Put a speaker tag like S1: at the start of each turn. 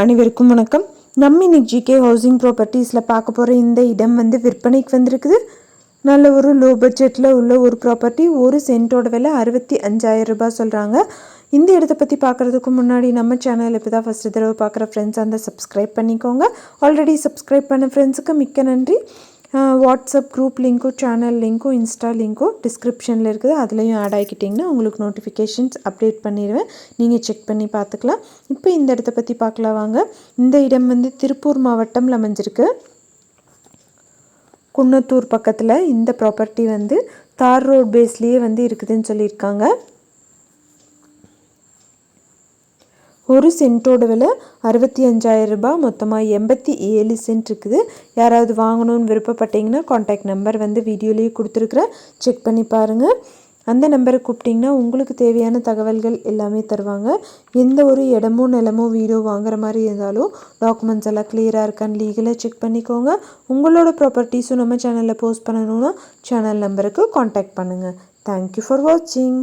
S1: அனைவருக்கும் வணக்கம். நம்ம இன்னைக்கு ஜிகே ஹவுசிங் ப்ராப்பர்ட்டிஸில் பார்க்க போகிற இந்த இடம் வந்து விற்பனைக்கு வந்திருக்குது. நல்ல ஒரு லோ பட்ஜெட்டில் உள்ள ஒரு ப்ராப்பர்ட்டி ஒரு சென்ட்டோட விலை அறுபத்தி அஞ்சாயிரம் ரூபாய் சொல்கிறாங்க இந்த இடத்த பற்றி பார்க்குறதுக்கு முன்னாடி நம்ம சேனல் இப்போ தான் ஃபஸ்ட்டு தடவை பார்க்குற ஃப்ரெண்ட்ஸ் அந்த சப்ஸ்கிரைப் பண்ணிக்கோங்க. ஆல்ரெடி சப்ஸ்கிரைப் பண்ண ஃப்ரெண்ட்ஸுக்கு மிக்க நன்றி. வாட்ஸ்அப் குரூப் லிங்க்கும் சேனல் லிங்க்கும் இன்ஸ்டா லிங்க்கும் டிஸ்கிரிப்ஷனில் இருக்குது. அதுலேயும் ஆட் ஆகிக்கிட்டிங்கன்னா உங்களுக்கு நோட்டிஃபிகேஷன்ஸ் அப்டேட் பண்ணிடுவேன். நீங்கள் செக் பண்ணி பார்த்துக்கலாம். இப்போ இந்த இடத்த பற்றி பார்க்கலாம் வாங்க. இந்த இடம் வந்து திருப்பூர் மாவட்டம்ல அமைஞ்சிருக்கு. குன்னத்தூர் பக்கத்தில் இந்த ப்ராப்பர்ட்டி வந்து தார் ரோட் பேஸ்லேயே வந்து இருக்குதுன்னு சொல்லியிருக்காங்க. ஒரு சென்ட்டோட விலை அறுபத்தி அஞ்சாயிரம் ரூபாய். மொத்தமாக எண்பத்தி ஏழு சென்ட் இருக்குது. யாராவது வாங்கணும்னு விருப்பப்பட்டீங்கன்னா காண்டாக்ட் நம்பர் வந்து வீடியோலேயே கொடுத்துருக்குறேன் செக் பண்ணி பாருங்கள் அந்த நம்பரை கூப்பிட்டிங்கன்னா உங்களுக்கு தேவையான தகவல்கள் எல்லாமே தருவாங்க. எந்த ஒரு இடமோ நிலமோ வீடோ வாங்குற மாதிரி இருந்தாலும் டாக்குமெண்ட்ஸ் எல்லாம் கிளியராக இருக்கான்னு லீகலாக செக் பண்ணிக்கோங்க. உங்களோட ப்ராப்பர்ட்டிஸும் நம்ம சேனலில் போஸ்ட் பண்ணணுன்னா சேனல் நம்பருக்கு காண்டாக்ட் பண்ணுங்கள் தேங்க்யூ ஃபார் வாட்சிங்